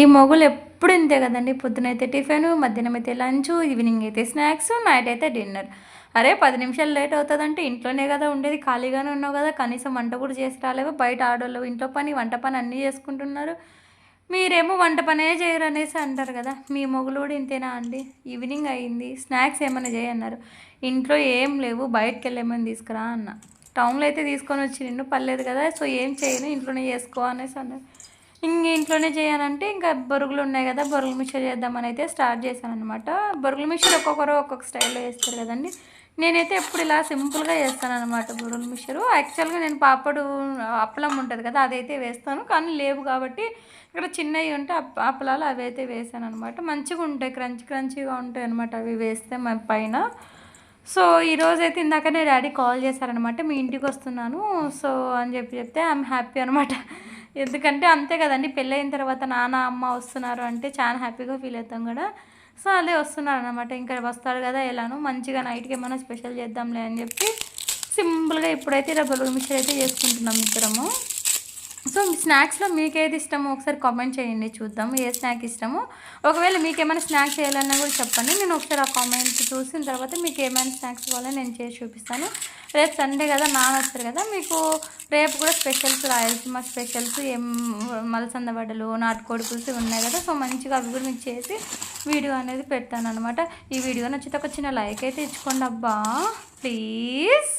ఈ మొగులు ఎప్పుడు ఇంతే కదండి? పొద్దునైతే టిఫిన్ మధ్యాహ్నం అయితే లంచ్ ఈవినింగ్ అయితే స్నాక్స్ నైట్ అయితే డిన్నర్. అరే పది నిమిషాలు లేట్ అవుతుందంటే ఇంట్లోనే కదా ఉండేది. ఖాళీగానే ఉన్నావు కదా. కనీసం వంట కూడా చేసి రాలేవు. బయట ఆడోళ్ళు ఇంట్లో పని వంట పని అన్నీ చేసుకుంటున్నారు. మీరేమో వంట పనే చేయరు అనేసి అంటారు కదా. మీ మొగులు కూడా ఇంతేనా అండి? ఈవినింగ్ అయింది. స్నాక్స్ ఏమైనా చేయన్నారు? ఇంట్లో ఏం లేవు. బయటకు వెళ్ళేమని తీసుకురా అన్న. టౌన్లో అయితే తీసుకొని వచ్చి నిన్ను పర్లేదు కదా. సో ఏం చేయను? ఇంట్లోనే చేసుకో అనేసి అన్నారు. ఇంక ఇంట్లోనే చేయాలంటే ఇంకా బొరుగులు ఉన్నాయి కదా బొరుగుల మిక్చర్ చేద్దామని అయితే స్టార్ట్ చేశాను అనమాట బొరుగుల మిక్చర్ ఒక్కొక్కరు ఒక్కొక్క స్టైల్లో చేస్తారు కదండి. నేనైతే ఎప్పుడు ఇలా సింపుల్గా చేస్తాను అనమాట బొరుగుల మిక్చరు. యాక్చువల్గా నేను పాపడు అప్పలం ఉంటుంది కదా అదైతే వేస్తాను. కానీ లేవు కాబట్టి ఇక్కడ చిన్నవి ఉంటే అప్పలాలు అవి అయితే వేసాను అనమాట మంచిగా ఉంటాయి క్రంచ్ క్రంచీగా ఉంటాయి అనమాట అవి వేస్తే మన పైన. సో ఈరోజు అయితే నేను డాడీ కాల్ చేశారనమాట మీ ఇంటికి వస్తున్నాను. సో అని చెప్పి చెప్తే ఐఎమ్ హ్యాపీ అనమాట ఎందుకంటే అంతే కదండి పెళ్ళయిన తర్వాత నాన్న అమ్మ వస్తున్నారు అంటే చాలా హ్యాపీగా ఫీల్ అవుతాం కూడా సో అదే వస్తున్నారు అనమాట ఇంకా వస్తాడు కదా ఎలాను మంచిగా నైట్కి ఏమైనా స్పెషల్ చేద్దాంలే అని చెప్పి సింపుల్గా ఇప్పుడైతే ఇలా బలుగు మిక్చర్ అయితే చేసుకుంటున్నాం ఇద్దరము. సో స్నాక్స్లో మీకు ఏది ఇష్టమో ఒకసారి కామెంట్ చేయండి చూద్దాం. ఏ స్నాక్ ఇష్టమో. ఒకవేళ మీకు ఏమైనా స్నాక్స్ చేయాలన్నా కూడా చెప్పండి. నేను ఒకసారి ఆ కామెంట్ చూసిన తర్వాత మీకు ఏమైనా స్నాక్స్ కావాలో నేను చేసి చూపిస్తాను. రేపు సండే కదా నాన్న వస్తారు కదా మీకు రేపు కూడా స్పెషల్స్ రాయలసీమ స్పెషల్స్ ఏం మలసంద వడలు నాటుకోడి పులుసు ఉన్నాయి కదా సో మంచిగా అవి కూడా మీకు చేసి వీడియో అనేది పెడతాను అనమాట ఈ వీడియో నచ్చితే ఒక చిన్న లైక్ అయితే ఇచ్చుకోండి అబ్బా. ప్లీజ్.